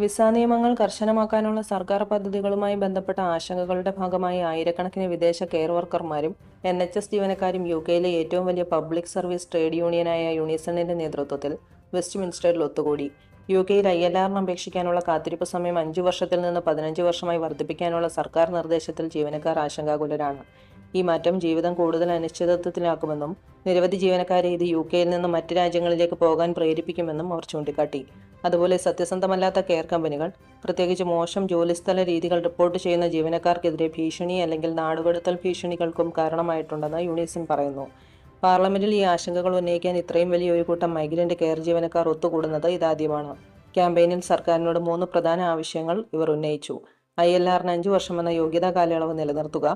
Visa നിയമങ്ങൾ കർശനമാക്കാനുള്ള സർക്കാർ പദ്ധതികളുമായി ബന്ധപ്പെട്ട ആശങ്കകളുടെ ഭാഗമായി ആയിരക്കണക്കിന് വിദേശ കെയർ വർക്കർമാരും എൻ എച്ച് എസ് ജീവനക്കാരും യു കെയിലെ ഏറ്റവും വലിയ പബ്ലിക് സർവീസ് ട്രേഡ് യൂണിയനായ യൂണിസണിന്റെ നേതൃത്വത്തിൽ വെസ്റ്റ് മിൻസ്റ്ററിൽ ഒത്തുകൂടി. യു കെയിൽ ഐ എൽ ആറിന് അപേക്ഷിക്കാനുള്ള കാത്തിരിപ്പ് സമയം അഞ്ചു വർഷത്തിൽ നിന്ന് പതിനഞ്ച് വർഷമായി വർദ്ധിപ്പിക്കാനുള്ള സർക്കാർ നിർദ്ദേശത്തിൽ ജീവനക്കാർ ആശങ്കാകുലരാണ്. ഈ മാറ്റം ജീവിതം കൂടുതൽ അനിശ്ചിതത്വത്തിലാക്കുമെന്നും നിരവധി ജീവനക്കാരെ ഇത് യു കെയിൽ നിന്നും മറ്റ് രാജ്യങ്ങളിലേക്ക് പോകാൻ പ്രേരിപ്പിക്കുമെന്നും അവർ ചൂണ്ടിക്കാട്ടി. അതുപോലെ സത്യസന്ധമല്ലാത്ത കെയർ കമ്പനികൾ പ്രത്യേകിച്ച് മോശം ജോലിസ്ഥല രീതികൾ റിപ്പോർട്ട് ചെയ്യുന്ന ജീവനക്കാർക്കെതിരെ ഭീഷണി അല്ലെങ്കിൽ നാടുകടത്തൽ ഭീഷണികൾക്കും കാരണമായിട്ടുണ്ടെന്ന് യുണീസിൻ പറയുന്നു. പാർലമെന്റിൽ ഈ ആശങ്കകൾ ഉന്നയിക്കാൻ ഇത്രയും വലിയ ഒരു കൂട്ടം മൈഗ്രന്റ് കെയർ ജീവനക്കാർ ഒത്തുകൂടുന്നത് ഇതാദ്യമാണ്. ക്യാമ്പയിനിൽ സർക്കാരിനോട് മൂന്ന് പ്രധാന ആവശ്യങ്ങൾ ഇവർ ഉന്നയിച്ചു. ഐ എൽ ആറിന് അഞ്ചു വർഷം എന്ന യോഗ്യതാ കാലയളവ് നിലനിർത്തുക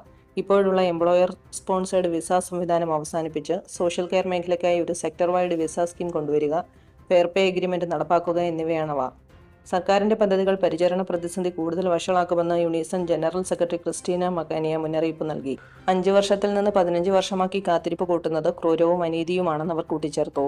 ഇപ്പോഴുള്ള എംപ്ലോയർ സ്പോൺസേഡ് വിസ സംവിധാനം അവസാനിപ്പിച്ച് സോഷ്യൽ കെയർ മേഖലയ്ക്കായി ഒരു സെക്ടർ വൈഡ് വിസ സ്കീം കൊണ്ടുവരിക ഫെയർ പേ എഗ്രിമെന്റ് നടപ്പാക്കുക എന്നിവയാണവ. സർക്കാരിന്റെ പദ്ധതികൾ പരിചരണ പ്രതിസന്ധി കൂടുതൽ വഷളാക്കുമെന്ന് Unison general secretary Christina McAnea മുന്നറിയിപ്പ് നൽകി. അഞ്ച് വർഷത്തിൽ നിന്ന് പതിനഞ്ച് വർഷമാക്കി കാത്തിരിപ്പ് കൂട്ടുന്നത് ക്രൂരവും അനീതിയുമാണെന്ന് അവർ കൂട്ടിച്ചേർത്തു.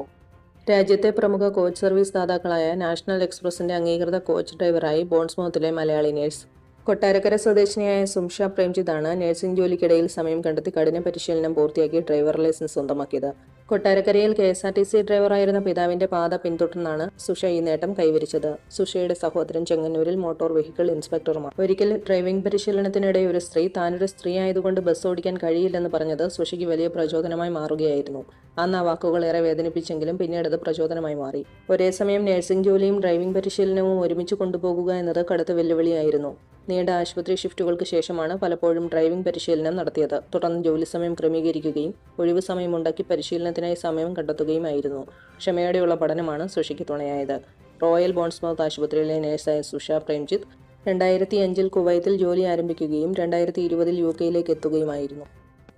രാജ്യത്തെ പ്രമുഖ കോച്ച് സർവീസ് ദാതാക്കളായ നാഷണൽ എക്സ്പ്രസിന്റെ അംഗീകൃത കോച്ച് ഡ്രൈവറായി ബോൺസ്മൗത്തിലെ മലയാളി നേഴ്സ് കൊട്ടാരക്കര സ്വദേശിനിയായ സുംഷ പ്രേംജിത്താണ് നഴ്സിംഗ് ജോലിക്കിടയിൽ സമയം കണ്ടെത്തി കഠിന പരിശീലനം പൂർത്തിയാക്കി ഡ്രൈവർ ലൈസൻസ് സ്വന്തമാക്കിയത്. കൊട്ടാരക്കരയിൽ K S R T C ഡ്രൈവറായിരുന്ന പിതാവിന്റെ പാത പിന്തുടർന്നാണ് സുഷ ഈ നേട്ടം കൈവരിച്ചത്. സുഷയുടെ സഹോദരൻ ചെങ്ങന്നൂരിൽ മോട്ടോർ വെഹിക്കിൾ ഇൻസ്പെക്ടറുമാണ്. ഒരിക്കൽ ഡ്രൈവിംഗ് പരിശീലനത്തിനിടെ ഒരു സ്ത്രീ താനൊരു സ്ത്രീ ആയതുകൊണ്ട് ബസ് ഓടിക്കാൻ കഴിയില്ലെന്ന് പറഞ്ഞത് സുഷയ്ക്ക് വലിയ പ്രചോദനമായി മാറുകയായിരുന്നു. അന്ന് ആ വാക്കുകൾ ഏറെ വേദനിപ്പിച്ചെങ്കിലും പിന്നീട് അത് പ്രചോദനമായി മാറി. ഒരേ സമയം നഴ്സിംഗ് ജോലിയും ഡ്രൈവിംഗ് പരിശീലനവും ഒരുമിച്ച് കൊണ്ടുപോകുക എന്നത് കടുത്ത വെല്ലുവിളിയായിരുന്നു. നീണ്ട ആശുപത്രി ഷിഫ്റ്റുകൾക്ക് ശേഷമാണ് പലപ്പോഴും ഡ്രൈവിംഗ് പരിശീലനം നടത്തിയത്. തുടർന്ന് ജോലി സമയം ക്രമീകരിക്കുകയും ഒഴിവ് സമയം ഉണ്ടാക്കി പരിശീലനത്തിനായി സമയം കണ്ടെത്തുകയുമായിരുന്നു. ക്ഷമയോടെയുള്ള പഠനമാണ് സുഷയ്ക്ക് തുണയായത്. റോയൽ ബോൺസ്മൗത്ത് ആശുപത്രിയിലെ നേഴ്സായ സുഷ പ്രേംജിത്ത് രണ്ടായിരത്തി അഞ്ചിൽ കുവൈത്തിൽ ജോലി ആരംഭിക്കുകയും രണ്ടായിരത്തി ഇരുപതിൽ യു കെയിലേക്ക് എത്തുകയുമായിരുന്നു.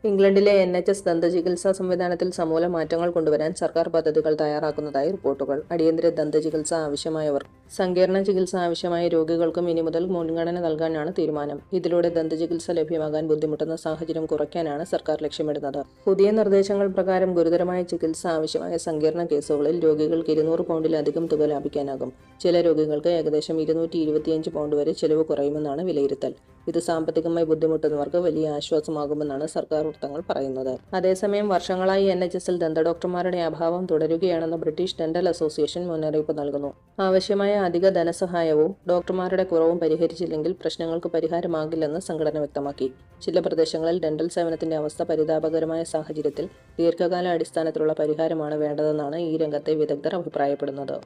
ഇംഗ്ലണ്ടിലെ എൻ എച്ച് എസ് ദന്തചികിത്സാ സംവിധാനത്തിൽ സമൂല മാറ്റങ്ങൾ കൊണ്ടുവരാൻ സർക്കാർ പദ്ധതികൾ തയ്യാറാക്കുന്നതായി റിപ്പോർട്ടുകൾ. അടിയന്തര ദന്തചികിത്സ ആവശ്യമായവർ സങ്കീർണ ചികിത്സ ആവശ്യമായ രോഗികൾക്കും ഇനി മുതൽ മുൻഗണന നൽകാനാണ് തീരുമാനം. ഇതിലൂടെ ദന്തചികിത്സ ലഭ്യമാകാൻ ബുദ്ധിമുട്ടുന്ന സാഹചര്യം കുറയ്ക്കാനാണ് സർക്കാർ ലക്ഷ്യമിടുന്നത്. പുതിയ നിർദ്ദേശങ്ങൾ പ്രകാരം ഗുരുതരമായ ചികിത്സ ആവശ്യമായ സങ്കീർണ കേസുകളിൽ രോഗികൾക്ക് ഇരുന്നൂറ് പൗണ്ടിലധികം തുക ലാഭിക്കാനാകും. ചില രോഗികൾക്ക് ഏകദേശം ഇരുന്നൂറ്റി ഇരുപത്തിയഞ്ച് പൗണ്ട് വരെ ചെലവ് കുറയുമെന്നാണ് വിലയിരുത്തൽ. ഇത് സാമ്പത്തികമായി ബുദ്ധിമുട്ടുന്നവർക്ക് വലിയ ആശ്വാസമാകുമെന്നാണ് സർക്കാർ വൃത്തങ്ങൾ പറയുന്നത്. അതേസമയം വർഷങ്ങളായി എൻ എച്ച് എസിൽ ദന്തഡോക്ടർമാരുടെ അഭാവം തുടരുകയാണെന്ന് ബ്രിട്ടീഷ് ഡെന്റൽ അസോസിയേഷൻ മുന്നറിയിപ്പ് നൽകുന്നു. ആവശ്യമായ അധിക ധനസഹായവും ഡോക്ടർമാരുടെ കുറവും പരിഹരിച്ചില്ലെങ്കിൽ പ്രശ്നങ്ങൾക്ക് പരിഹാരമാകില്ലെന്ന് സംഘടന വ്യക്തമാക്കി. ചില പ്രദേശങ്ങളിൽ ഡെന്റൽ സേവനത്തിന്റെ അവസ്ഥ പരിതാപകരമായ സാഹചര്യത്തിൽ ദീർഘകാല അടിസ്ഥാനത്തിലുള്ള പരിഹാരമാണ് വേണ്ടതെന്നാണ് ഈ രംഗത്തെ വിദഗ്ധർ അഭിപ്രായപ്പെടുന്നത്.